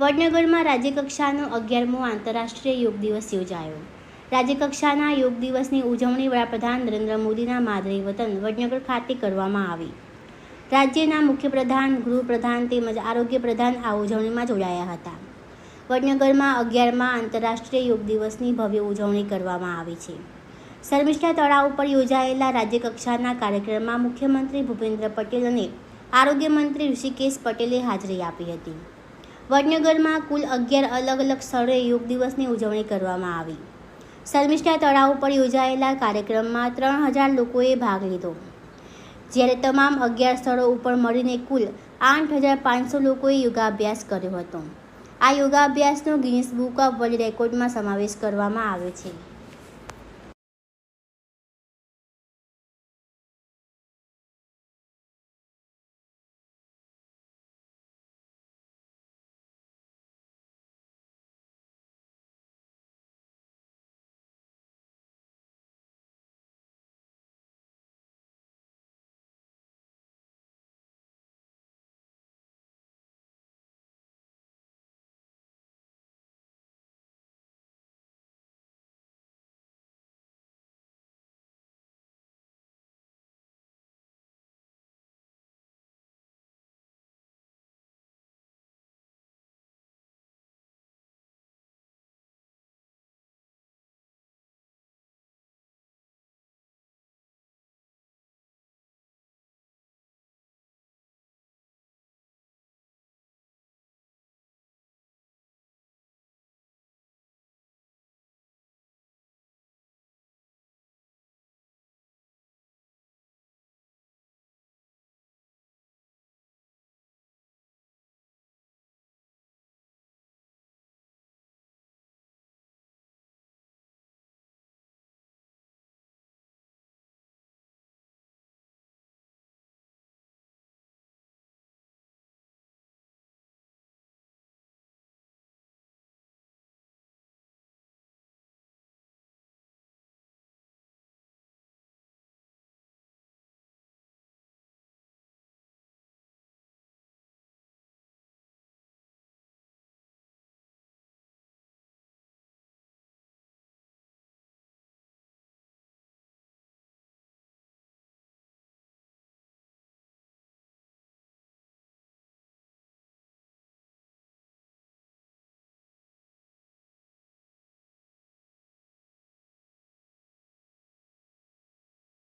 વડનગરમાં રાજ્યકક્ષાનો અગિયારમો આંતરરાષ્ટ્રીય યોગ દિવસ યોજાયો. રાજ્યકક્ષાના યોગ દિવસની ઉજવણી વડાપ્રધાન નરેન્દ્ર મોદીના માદરી વતન વડનગર ખાતે કરવામાં આવી. રાજ્યના મુખ્યપ્રધાન, ગૃહપ્રધાન તેમજ આરોગ્ય પ્રધાન આ ઉજવણીમાં જોડાયા હતા. વડનગરમાં અગિયારમાં આંતરરાષ્ટ્રીય યોગ દિવસની ભવ્ય ઉજવણી કરવામાં આવી છે. શર્મિષ્ઠા તળાવ ઉપર યોજાયેલા રાજ્યકક્ષાના કાર્યક્રમમાં મુખ્યમંત્રી ભૂપેન્દ્ર પટેલ અને આરોગ્ય મંત્રી ઋષિકેશ પટેલે હાજરી આપી હતી. વડનગરમાં કુલ અગિયાર અલગ અલગ સ્થળોએ યોગ દિવસની ઉજવણી કરવામાં આવી. શર્મિષ્ઠા તળાવ ઉપર યોજાયેલા કાર્યક્રમમાં ત્રણ હજાર લોકોએ ભાગ લીધો. જ્યારે તમામ અગિયાર સ્થળો ઉપર મળીને કુલ આઠ હજાર પાંચસો લોકોએ યોગાભ્યાસ કર્યો હતો. આ યોગાભ્યાસનો ગિનિસ બુક ઓફ વર્લ્ડ રેકોર્ડમાં સમાવેશ કરવામાં આવ્યો છે.